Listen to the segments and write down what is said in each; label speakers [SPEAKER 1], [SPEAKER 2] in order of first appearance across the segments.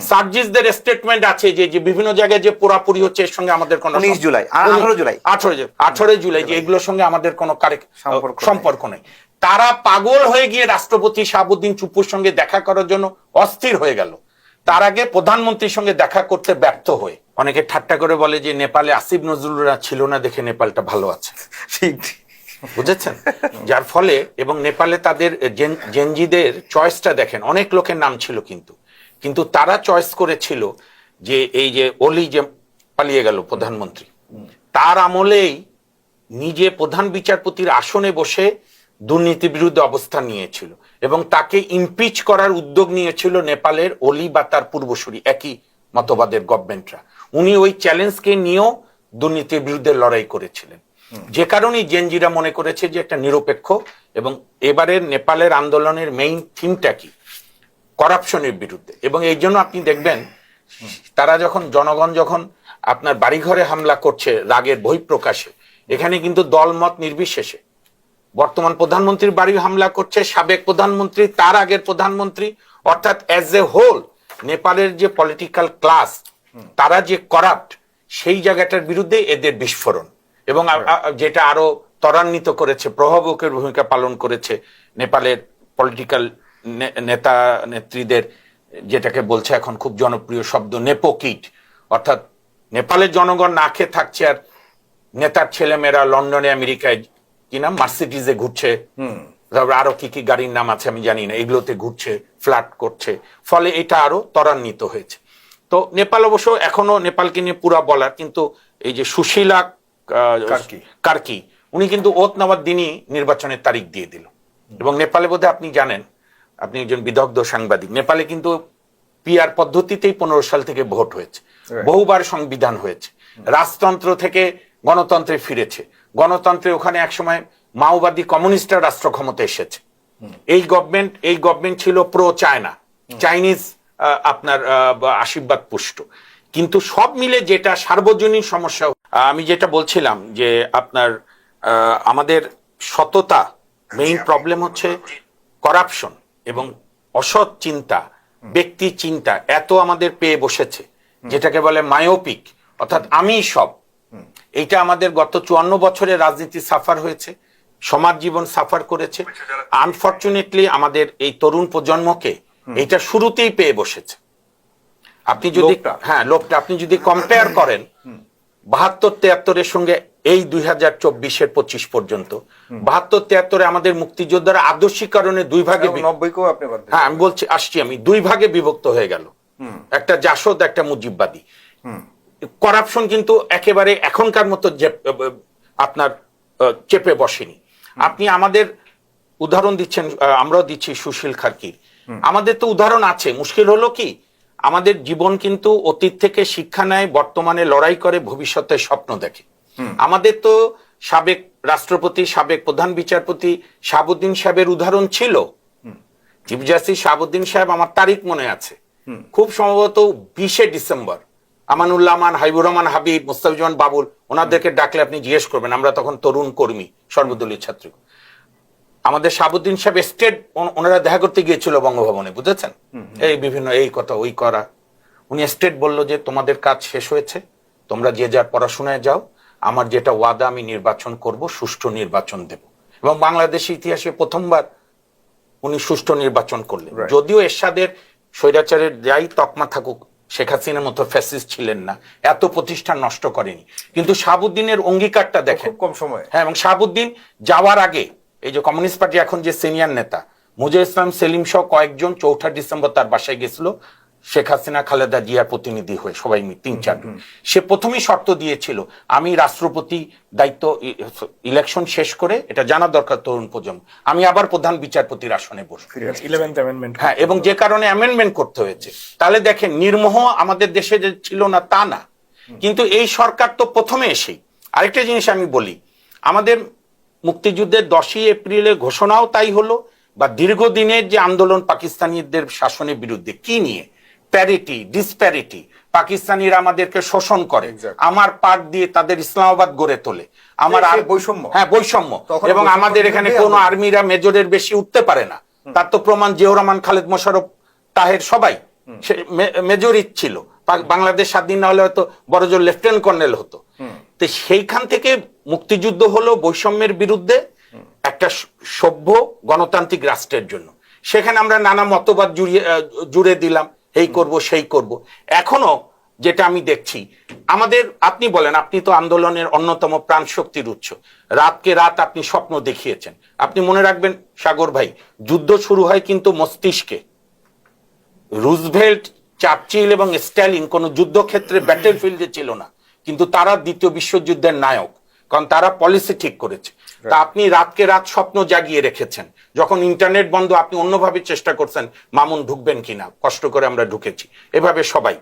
[SPEAKER 1] সার্জিসদের statement আছে যে যে বিভিন্ন জায়গায় যে পোড়াপুরি হচ্ছে এর সঙ্গে আমাদের কোনো
[SPEAKER 2] 19 জুলাই, আ- 18 জুলাই।
[SPEAKER 1] আঠারো আঠারো জুলাই যে এগুলোর সঙ্গে আমাদের কোনো
[SPEAKER 2] সম্পর্ক নেই।
[SPEAKER 1] তারা পাগল হয়ে গিয়ে রাষ্ট্রপতি শাহাবুদ্দিন চুপুর সঙ্গে দেখা করার জন্য অস্থির হয়ে গেল। তার আগে প্রধানমন্ত্রীর সঙ্গে দেখা করতে ব্যর্থ হয়ে। অনেকে ঠাট্টা করে বলে যে নেপালে আসিফ নজরুলরা ছিল না দেখে নেপালটা ভালো আছে।
[SPEAKER 2] ঠিক
[SPEAKER 1] বুঝেছেন? যার ফলে এবং নেপালে তাদের জেন- জেনজিদের চয়েসটা দেখেন অনেক লোকের নাম ছিল কিন্তু। কিন্তু তারা চয়েস করেছিল যে এই যে অলি যে পালিয়ে গেল প্রধানমন্ত্রী, তার আমলেই নিজে প্রধান বিচারপতির আসনে বসে দুর্নীতি বিরুদ্ধে অবস্থান নিয়েছিল এবং তাকে ইমপিচ করার উদ্যোগ নিয়েছিল নেপালের অলি বা তার পূর্বসূরি, একই মতবাদের গভর্নমেন্টরা উনি ওই চ্যালেঞ্জকে নিয়েও দুর্নীতির বিরুদ্ধে লড়াই করেছিলেন। যে কারণেই জেনজিরা মনে করেছে যে একটা নিরপেক্ষ এবং এবারের নেপালের আন্দোলনের মেইন থিমটা কি? করাপশনের বিরুদ্ধে। এবং এই জন্য আপনি দেখবেন, তারা যখন, জনগণ যখন আপনার বাড়িঘরে হামলা করছে রাগের বহিঃপ্রকাশে, এখানে কিন্তু দলমত নির্বিশেষে। বর্তমান প্রধানমন্ত্রীর বাড়ি হামলা করছে, সাবেক প্রধানমন্ত্রী, তার আগের প্রধানমন্ত্রী, অর্থাৎ অ্যাজ এ হোল নেপালের যে পলিটিক্যাল ক্লাস তারা যে করাপ্ট সেই জায়গাটার বিরুদ্ধে এদের বিস্ফোরণ। এবং যেটা আরও ত্বরান্বিত করেছে, প্রভাবকের ভূমিকা পালন করেছে নেপালের পলিটিক্যাল নেতা নেত্রীদের যেটাকে বলছে এখন খুব জনপ্রিয় শব্দ নেপোকিট অর্থাৎ নেপালের জনগণ না খেয়ে থাকছে আর নেতার ছেলেমেয়েরা লন্ডনে আমেরিকায় কি নাম? মার্সিডিজে ঘুরছে। তারপরে আরও কি কি গাড়ির নাম আছে আমি জানি না। এগুলোতে ঘুরছে ফ্ল্যাট করছে। ফলে এটা আরও ত্বরান্বিত হয়েছে। তো নেপাল অবশ্য এখনও নেপালকে নিয়ে পুরা বলার কিন্তু এই যে সুশীলা।
[SPEAKER 2] কার্কি।
[SPEAKER 1] উনি কিন্তু ওত নেওয়ার দিনই নির্বাচনের তারিখ দিয়ে দিল। এবং নেপালে বোধহয় আপনি জানেন আপনি একজন বিদগ্ধ সাংবাদিক নেপালে কিন্তু পিআর পদ্ধতিতেই পনেরো সাল থেকে ভোট হয়েছে। বহুবার সংবিধান হয়েছে। রাজতন্ত্র থেকে গণতন্ত্রে ফিরেছে। গণতন্ত্রে ওখানে একসময় মাওবাদী কমিউনিস্টরা রাষ্ট্র ক্ষমতা এসেছে। এই গভর্নমেন্ট এই গভর্নমেন্ট ছিল প্রো চায়না চাইনিজ আপনার আশীর্বাদ পুষ্ট। কিন্তু সব মিলে যেটা সার্বজনীন সমস্যা আমি যেটা বলছিলাম যে আপনার আহ, আমাদের সততা মেইন প্রবলেম হচ্ছে করাপশন এবং অসৎ চিন্তা ব্যক্তি চিন্তা এত আমাদের পেয়ে বসেছে যেটাকে বলে মায়োপিক অর্থাৎ আমি সব। এইটা আমাদের গত চুয়ান্ন বছরে রাজনীতি সাফার হয়েছে সমাজ জীবন সাফার করেছে। আনফর্চুনেটলি আমাদের এই তরুণ প্রজন্মকে এইটা শুরুতেই পেয়ে বসেছে। আপনি যদি। হ্যাঁ লোকটা আপনি যদি কম্পেয়ার করেন বাহাত্তর তিয়াত্তরের সঙ্গে এই দুই হাজার চব্বিশের পঁচিশ পর্যন্ত। বাহাত্তর তিয়াত্তরে আমাদের মুক্তিযোদ্ধারা আদর্শিকরণে দুই ভাগে। হ্যাঁ আমি বলছি আসছি আমি দুই ভাগে বিভক্ত হয়ে গেল। একটা জাসদ একটা মুজিববাদী। করাপশন কিন্তু একেবারে এখনকার মতো আপনার চেপে বসেনি। আপনি আমাদের উদাহরণ দিচ্ছেন আমরাও দিচ্ছি সুশীল খার্কির। আমাদের তো উদাহরণ আছে। মুশকিল হলো কি? আমাদের জীবন কিন্তু অতীত থেকে শিক্ষা নেয় বর্তমানে লড়াই করে ভবিষ্যতের স্বপ্ন দেখে। আমাদের তো সাবেক রাষ্ট্রপতি সাবেক প্রধান বিচারপতি শাহাবুদ্দিন সাহেবের উদাহরণ ছিল। চিফ জাস্টিস শাহাবুদ্দিন সাহেব আমার তারিখ মনে আছে। খুব সম্ভবত বিশে ডিসেম্বর। আমানুল্লাহ আমান হাইবুর রহমান হাবিব মুস্তাফিজুমান বাবুল ওনাদেরকে ডাকলে আপনি জিজ্ঞেস করবেন আমরা তখন তরুণ কর্মী সর্বদলীয় ছাত্র। আমাদের শাহাবুদ্দিন সাহেব স্টেট ওনারা দেখা করতে গিয়েছিল বঙ্গভবনে বুঝেছেন? এই বিভিন্ন এই কথা ওই করা। উনি স্টেট বলল যে তোমাদের কাজ শেষ হয়েছে তোমরা যে যার পড়াশোনায় যাও আমার যেটা ওয়াদা আমি নির্বাচন করব সুষ্ঠু নির্বাচন দেব। এবং বাংলাদেশের ইতিহাসে প্রথমবার উনি সুষ্ঠু নির্বাচন করলেন। যদিও এরশাদের স্বৈরাচারের যাই তকমা থাকুক শেখ হাসিনার মতো ফ্যাসিস্ট ছিলেন না এত প্রতিষ্ঠান নষ্ট করেনি। কিন্তু শাহাবুদ্দিনের অঙ্গীকারটা দেখেন।
[SPEAKER 2] কম সময়ে।
[SPEAKER 1] হ্যাঁ এবং শাহাবুদ্দিন যাওয়ার আগে এই যে কমিউনিস্ট পার্টি এখন যে সিনিয়র নেতা মুজিব ইসলাম সেলিম সহ কয়েকজন চৌঠা ডিসেম্বর তার বাসায় গেছিল। শেখ হাসিনা খালেদা জিয়ার প্রতিনিধি হয়ে সবাই তিন চার সে প্রথমেই শর্ত দিয়েছিল আমি রাষ্ট্রপতি দায়িত্ব ইলেকশন শেষ করে এটা জানা দরকার তরুণ প্রজন্ম আমি আবার প্রধান বিচারপতির আসনে বসবো। হ্যাঁ এবং যে কারণে অ্যামেন্ডমেন্ট করতে হয়েছে। তাহলে দেখেন নির্মোহ আমাদের দেশে যে ছিল না তা না। কিন্তু এই সরকার তো প্রথমে এসেই। আরেকটা জিনিস আমি বলি আমাদের মুক্তিযুদ্ধের দশই এপ্রিলে ঘোষণাও তাই হলো বা দীর্ঘদিনের যে আন্দোলন পাকিস্তানিদের শাসনের বিরুদ্ধে কি নিয়ে? প্যারিটি ডিসপ্যারিটি পাকিস্তানিরা আমাদেরকে শোষণ করে। আমার পাট দিয়ে তাদের ইসলামাবাদ গড়ে তোলে। আমার আর
[SPEAKER 2] বৈষম্য।
[SPEAKER 1] হ্যাঁ বৈষম্য। এবং আমাদের এখানে কোনো আর্মিরা মেজরের বেশি উঠতে পারে না। তার তো প্রমাণ জিয়াউর রহমান খালেদ মোশারফ তাহের সবাই। সে মেজরিট ছিল। বাংলাদেশ স্বাধীন না হলে হয়তো বড়জোর লেফটেন্যান্ট কর্নেল হতো। তো সেইখান থেকে মুক্তিযুদ্ধ হলো বৈষম্যের বিরুদ্ধে একটা সভ্য গণতান্ত্রিক রাষ্ট্রের জন্য। সেখানে আমরা নানা মতবাদ জুড়িয়ে জুড়ে দিলাম। এই করব, সেই করব। এখনও যেটা আমি দেখছি, আমাদের, আপনি বলেন, আপনি তো আন্দোলনের অন্যতম প্রাণ শক্তির উৎস। রাতকে রাত আপনি স্বপ্ন দেখিয়েছেন। আপনি মনে রাখবেন, সাগর ভাই, যুদ্ধ শুরু হয় কিন্তু মস্তিষ্কে। রুজভেল্ট, চার্চিল এবং স্ট্যালিন কোন যুদ্ধক্ষেত্রে ব্যাটেল ফিল্ডে ছিল না। কিন্তু তারা দ্বিতীয় বিশ্বযুদ্ধের নায়ক। কারণ তারা পলিসি ঠিক করেছে। তা আপনি রাতকে রাত স্বপ্ন জাগিয়ে রেখেছেন। যখন ইন্টারনেট বন্ধ আপনি অন্যভাবে চেষ্টা করছেন মামুন ঢুকবেন কিনা? কষ্ট করে আমরা ঢুকেছি। এভাবে সবাই।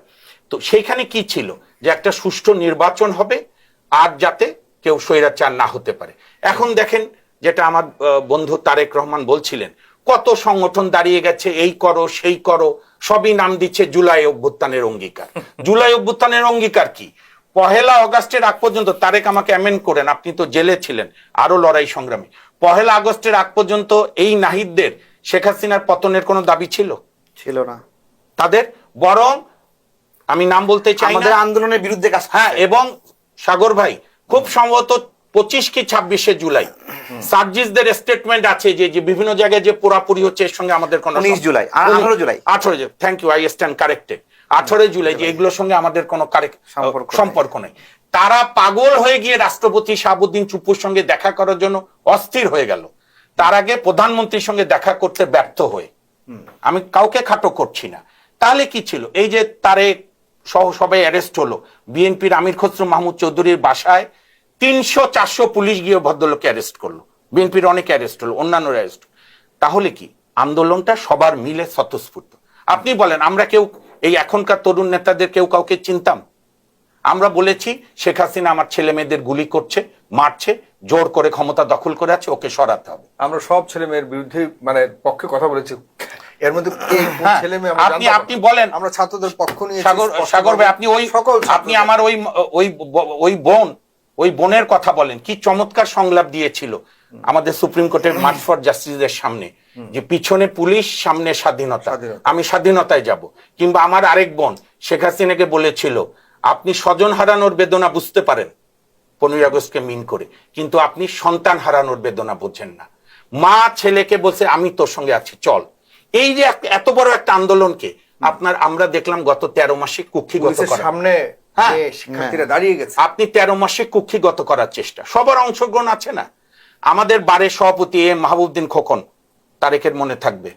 [SPEAKER 1] তো সেইখানে কি ছিল? যে একটা সুষ্ঠু নির্বাচন হবে আর যাতে কেউ স্বৈরাচার না হতে পারে। এখন দেখেন যেটা আমার বন্ধু তারেক রহমান বলছিলেন কত সংগঠন দাঁড়িয়ে গেছে এই করো সেই করো সবই নাম দিচ্ছে জুলাই অভ্যুত্থানের অঙ্গীকার। জুলাই অভ্যুত্থানের অঙ্গীকার কি? পহেলা অগাস্টের আগ পর্যন্ত তারেক আমাকে অ্যামেন্ড করেন আপনি তো জেলে ছিলেন আরও লড়াই সংগ্রামী। পহেলা আগস্টের আগ পর্যন্ত এই নাহিদদের শেখ হাসিনার পতনের কোনো দাবি ছিল?
[SPEAKER 2] ছিল না।
[SPEAKER 1] তাদের? বরং আমি নাম বলতে চাই
[SPEAKER 2] আমাদের আন্দোলনের বিরুদ্ধে কাজ
[SPEAKER 1] হ্যাঁ এবং সাগর ভাই খুব সম্ভবত পঁচিশ কি ছাব্বিশে জুলাই। সার্জিসদের স্টেটমেন্ট আছে যে যে বিভিন্ন জায়গায় যে পুরাপুরি হচ্ছে এর সঙ্গে আমাদের কোনো
[SPEAKER 2] 19 জুলাই, 18 জুলাই।
[SPEAKER 1] আঠারো July thank you I stand corrected আঠারোই জুলাই যে এগুলোর সঙ্গে আমাদের কোনো
[SPEAKER 2] সম্পর্ক নেই।
[SPEAKER 1] তারা পাগল হয়ে গিয়ে রাষ্ট্রপতি শাহাবুদ্দিন চুপুর সঙ্গে দেখা করার জন্য অস্থির হয়ে গেল। তার আগে প্রধানমন্ত্রীর সঙ্গে দেখা করতে ব্যর্থ হয়ে। আমি কাউকে খাটো করছি না। তাহলে কি ছিল? এই যে তারে সহ সবাই অ্যারেস্ট হলো। বিএনপির আমির খসরু মাহমুদ চৌধুরীর বাসায় তিনশো চারশো পুলিশ গিয়ে ভদ্রলোককে অ্যারেস্ট করল। বিএনপির অনেক অ্যারেস্ট হলো অন্যান্য অ্যারেস্ট তাহলে কি? আন্দোলনটা সবার মিলে স্বতঃস্ফূর্ত। আপনি বলেন আমরা কেউ এই এখনকার তরুণ নেতাদের কেউ কাউকে চিনতাম। আমরা বলেছি শেখ হাসিনা আমার ছেলে মেয়েদের গুলি করছে মারছে জোর করে ক্ষমতা দখল করে আছে ওকে সরাতে হবে।
[SPEAKER 3] আমরা সব ছেলে মেয়ের বিরুদ্ধে মানে পক্ষে কথা বলেছি। এর মধ্যে
[SPEAKER 1] হ্যাঁ,
[SPEAKER 3] ছেলে মেয়ে
[SPEAKER 1] আপনি আপনি বলেন।
[SPEAKER 3] আমরা ছাত্রদের পক্ষ নিয়ে
[SPEAKER 1] সাগর সাগর ভাই আপনি ওই
[SPEAKER 3] সকল
[SPEAKER 1] আপনি আমার ওই ওই ওই বোন ওই বোনের কথা বলেন। কি চমৎকার সংলাপ দিয়েছিল। আমাদের সুপ্রিম কোর্টের মার্চ ফর জাস্টিসের সামনে যে পিছনে পুলিশ সামনে স্বাধীনতা। আমি স্বাধীনতায় যাব। কিংবা আমার আরেক বোন শেখ হাসিনাকে বলেছিল আপনি স্বজন হারানোর বেদনা বুঝতে পারেন পনেরোই আগস্টকে মিন করে। কিন্তু আপনি সন্তান হারানোর বেদনা বোঝেন না। মা ছেলেকে বলছে আমি তোর সঙ্গে আছি চল। এই যে এত বড় একটা আন্দোলনকে আপনার আমরা দেখলাম গত তেরো মাসে কুক্ষিগত
[SPEAKER 3] সামনে
[SPEAKER 1] হ্যাঁ।
[SPEAKER 3] শিক্ষার্থীরা দাঁড়িয়ে গেছে।
[SPEAKER 1] আপনি তেরো মাসে কুক্ষিগত করার চেষ্টা। সবার অংশগ্রহণ আছে না? আমাদের বারের সভাপতি এ মাহবুবদিন খোকন তারেকের মনে থাকবে।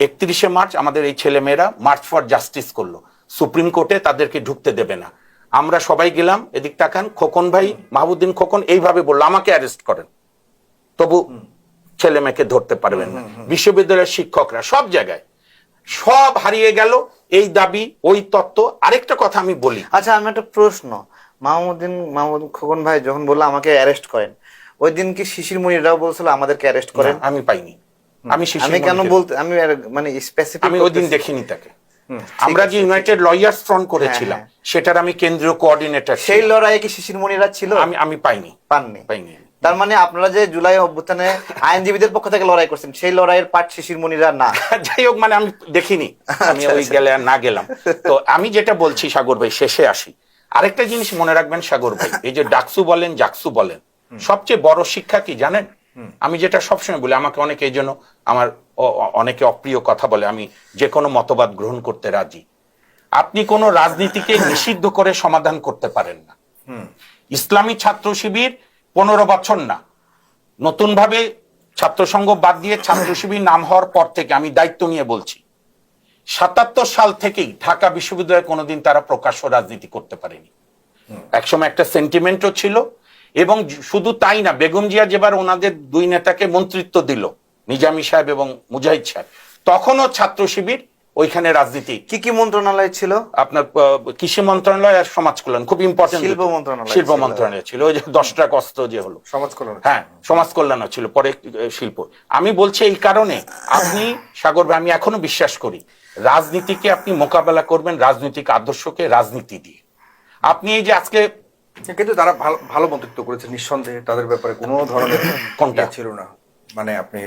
[SPEAKER 1] একত্রিশে মার্চ আমাদের এই ছেলে মেয়েরা মার্চ ফর জাস্টিস করল। সুপ্রিম কোর্টে তাদেরকে ঢুকতে দেবে না। আমরা সবাই গেলাম এদিক তাকান খোকন ভাই মাহবুদ্দিন খোকন এইভাবে বলল আমাকে অ্যারেস্ট করেন। তবু ছেলে মেয়েকে ধরতে পারবেন না। বিশ্ববিদ্যালয়ের শিক্ষকরা সব জায়গায় সব হারিয়ে গেল এই দাবি ওই তত্ত্ব। আরেকটা কথা আমি বলি।
[SPEAKER 2] আচ্ছা আমি একটা প্রশ্ন। মাহমুদ্দিন মাহমুদ খোকন ভাই যখন বলল আমাকে অ্যারেস্ট করেন ওই দিন কি শিশির মনিরাও বলছিল আমাদেরকে অ্যারেস্ট করেন?
[SPEAKER 1] আমি পাইনি। আমি
[SPEAKER 2] আমি কেন বলতে আমি মানে স্পেসিফিক
[SPEAKER 1] আমি ওই দিন দেখিনি তাকে। আমরা যে ইউনাইটেড লয়ার্স ফ্রন্ট করেছিলাম
[SPEAKER 2] হ্যাঁ,
[SPEAKER 1] সেটার আমি কেন্দ্রীয় কোঅর্ডিনেটর
[SPEAKER 2] সেই লড়াইয়ে কি শিশির মনিরা ছিল?
[SPEAKER 1] আমি আমি পাইনি।
[SPEAKER 2] পাননি।
[SPEAKER 1] পাইনি।
[SPEAKER 2] তার মানে আপনারা যে জুলাই অভ্যুত্থানে আইনজীবীদের পক্ষ থেকে লড়াই করছেন সেই লড়াইয়ের পার্ট শিশির মনিরা না।
[SPEAKER 1] যাই হোক মানে আমি দেখিনি। আমি
[SPEAKER 2] আচ্ছা,
[SPEAKER 1] ওই
[SPEAKER 2] আচ্ছা।
[SPEAKER 1] গেলে আর না গেলাম। তো আমি যেটা বলছি সাগর ভাই শেষে আসি। আরেকটা জিনিস মনে রাখবেন সাগর ভাই এই যে ডাকসু বলেন জাকসু বলেন সবচেয়ে বড় শিক্ষা কি জানেন? আমি যেটা সবসময় বলি আমাকে অনেকে এই জন্য আমার অনেকে অপ্রিয় কথা বলে আমি যে কোনো মতবাদ গ্রহণ করতে রাজি। আপনি কোনো রাজনীতিকে নিষিদ্ধ করে সমাধান করতে পারেন না। ইসলামী ছাত্র শিবির পনেরো বছর না। নতুন ভাবে ছাত্র সংঘ বাদ দিয়ে ছাত্র শিবির নাম হওয়ার পর থেকে আমি দায়িত্ব নিয়ে বলছি সাতাত্তর সাল থেকেই ঢাকা বিশ্ববিদ্যালয়ে কোনোদিন তারা প্রকাশ্য রাজনীতি করতে পারেনি। একসময় একটা সেন্টিমেন্টও ছিল এবং শুধু তাই না বেগম জিয়া যেবার ওনাদের দুই নেতাকে মন্ত্রিত্ব দিল নিজামী সাহেব এবং মুজাহিদ সাহেব তখনও ছাত্র শিবির ওইখানে রাজনীতি।
[SPEAKER 2] কি কি মন্ত্রণালয় ছিল?
[SPEAKER 1] আপনার কৃষি মন্ত্রণালয় আর সমাজ কল্যাণ খুব ইম্পর্টেন্ট
[SPEAKER 2] শিল্প মন্ত্রণালয়
[SPEAKER 1] শিল্প মন্ত্রণালয় ছিল ওই যে দশটা কষ্ট যে হলো।
[SPEAKER 3] সমাজ কল্যাণ।
[SPEAKER 1] হ্যাঁ সমাজ কল্যাণও ছিল পরে শিল্প। আমি বলছি এই কারণে আপনি সাগর ভাই আমি এখনও বিশ্বাস করি রাজনীতিকে আপনি মোকাবেলা করবেন রাজনৈতিক আদর্শকে রাজনীতি দিয়ে। আপনি এই যে আজকে
[SPEAKER 3] কিন্তু তারা ভালো ভালো মন্তব্য করেছে নিঃসন্দেহে তাদের ব্যাপারে কোনো ধরনের
[SPEAKER 1] কোনটা?
[SPEAKER 3] ইয়ে ছিল না। মানে আপনি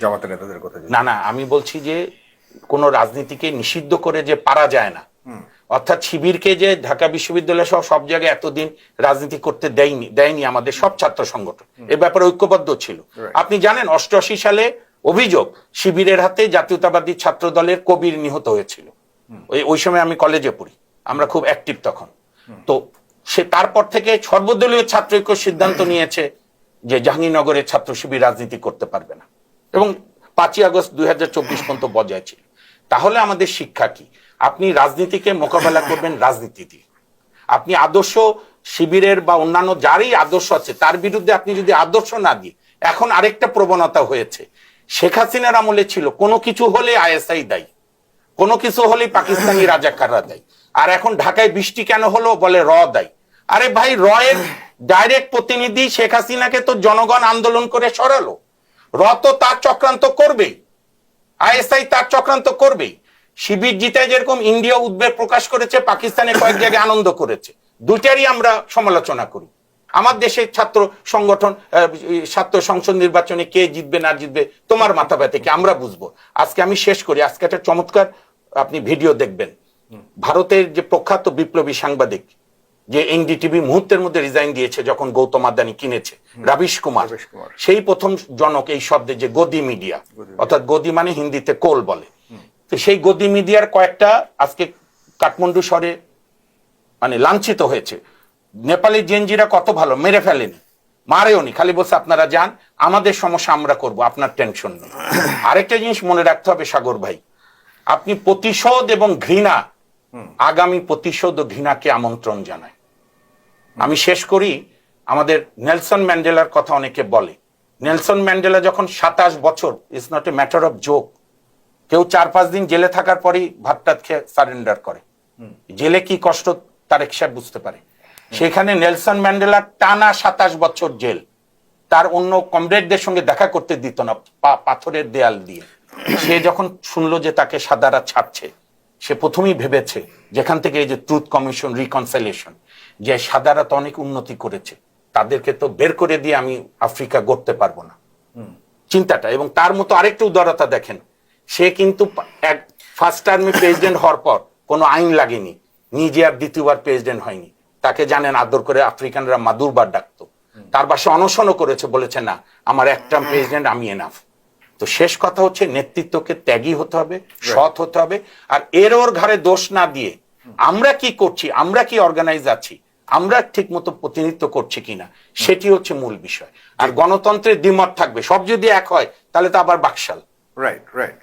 [SPEAKER 3] জামাতের নেতাদের কথা
[SPEAKER 1] না না আমি বলছি যে কোনো রাজনীতিকে নিষিদ্ধ করে যে পারা যায় না। অর্থাৎ শিবিরকে যে ঢাকা বিশ্ববিদ্যালয় সহ সব জায়গায় এতদিন রাজনীতি করতে দেয়নি দেয়নি আমাদের সব ছাত্র সংগঠন। এ ব্যাপারে ঐক্যবদ্ধ ছিল। আপনি জানেন অষ্টআশি সালে অভিযোগ শিবিরের হাতে জাতীয়তাবাদী ছাত্র দলের কবির নিহত হয়েছিল। ওই ওই সময় আমি কলেজে পড়ি। আমরা খুব অ্যাক্টিভ তখন। তো সে তারপর থেকে সর্বদলীয় ছাত্র ঐক্য সিদ্ধান্ত নিয়েছে যে জাহাঙ্গীরনগরের ছাত্র শিবির রাজনীতি করতে পারবে না। এবং পাঁচই আগস্ট দুই হাজার চব্বিশ পর্যন্ত বজায় ছিল। তাহলে আমাদের শিক্ষা কি? আপনি রাজনীতিকে মোকাবেলা করবেন রাজনীতি দিয়ে। আপনি আদর্শ শিবিরের বা অন্যান্য যারই আদর্শ আছে, তার বিরুদ্ধে আপনি যদি আদর্শ না দিয়ে, এখন আরেকটা প্রবণতা হয়েছে। শেখ হাসিনার আমলে ছিল, কোনো কিছু হলে আইএসআই দায়ী, কোনো কিছু হলেই পাকিস্তানি রাজাকাররা দেয়। আর এখন ঢাকায় বৃষ্টি কেন হলো বলে র দেয়। আরে ভাই র এর ডাইরেক্ট প্রতিনিধি শেখ হাসিনাকে তো জনগণ আন্দোলন করে সরালো। র তো তার চক্রান্ত করবেই। আইএসআই তার চক্রান্ত করবেই। শিবির জিতে যেরকম ইন্ডিয়া উদ্বেগ প্রকাশ করেছে, পাকিস্তানে কয়েক জায়গায় আনন্দ করেছে। দুইটারই আমরা সমালোচনা করি। আমার দেশের ছাত্র সংগঠন ছাত্র সংসদ নির্বাচনে কে জিতবে, না জিতবে, তোমার মাথা ব্যথা কি? আমরা বুঝব। আজকে আমি শেষ করি। আজকে একটা চমৎকার আপনি ভিডিও দেখবেন। ভারতের যে প্রখ্যাত বিপ্লবী সাংবাদিক যে এনডিটিভি মুহূর্তের মধ্যে রিজাইন দিয়েছে যখন গৌতম আদানি কিনেছে রাবিশ কুমার সেই প্রথম জনক এই শব্দে যে গদি মিডিয়া অর্থাৎ গদি মানে হিন্দিতে কোল বলে। তো সেই গদি মিডিয়ার কয়েকটা আজকে কাঠমান্ডু শহরে মানে লাঞ্ছিত হয়েছে। নেপালি জেনজিরা কত ভালো মেরে ফেলেনি। মারেওনি খালি বলছে আপনারা যান আমাদের সমস্যা আমরা করব আপনার টেনশন নেই। আরেকটা জিনিস মনে রাখতে হবে সাগর ভাই আপনি প্রতিশোধ এবং ঘৃণা আগামী প্রতিশোধ ও ঘৃণাকে আমন্ত্রণ জানায়। আমি শেষ করি, আমাদের নেলসন ম্যান্ডেলার কথা অনেকে বলে। নেলসন ম্যান্ডেলা যখন সাতাশ বছর it's not a matter of joke কেউ চার পাঁচ দিন জেলে থাকার পরই ভাত টাত খেয়ে সারেন্ডার করে। জেলে কি কষ্ট, তার সাহেব বুঝতে পারে। সেখানে নেলসন ম্যান্ডেলার টানা সাতাশ বছর জেল। তার অন্য কমরেডদের সঙ্গে দেখা করতে দিত না পাথরের দেয়াল দিয়ে। সে যখন শুনলো যে তাকে সাদারা ছাড়ছে সে প্রথমেই ভেবেছে যেখান থেকে এই যে ট্রুথ কমিশন রিকনসাইলেশন যে সাদারা তো অনেক উন্নতি করেছে তাদেরকে তো বের করে দিয়ে আমি আফ্রিকা গড়তে পারব না। চিন্তাটা এবং তার মতো আরেকটু উদারতা দেখেন সে কিন্তু এক ফার্স্ট টার্মে প্রেসিডেন্ট হওয়ার পর কোনো আইন লাগেনি নিজে আর দ্বিতীয়বার প্রেসিডেন্ট হয়নি। তাকে জানেন আদর করে আফ্রিকানরা মাদুরবার ডাকতো। তার বাসে অনশনও করেছে বলেছে না আমার এক টার্ম প্রেসিডেন্ট আমি এনাফ তো শেষ কথা হচ্ছে নেতৃত্বকে ত্যাগী হতে হবে সৎ হতে হবে আর এর ওর ঘরে দোষ না দিয়ে আমরা কি করছি আমরা কি অর্গানাইজ আছি আমরা ঠিক মতো প্রতিনিধিত্ব করছি কিনা সেটি হচ্ছে মূল বিষয়। আর গণতন্ত্রের দ্বিমত থাকবে সব যদি এক হয় তাহলে তো আবার বাকশাল।
[SPEAKER 3] Right right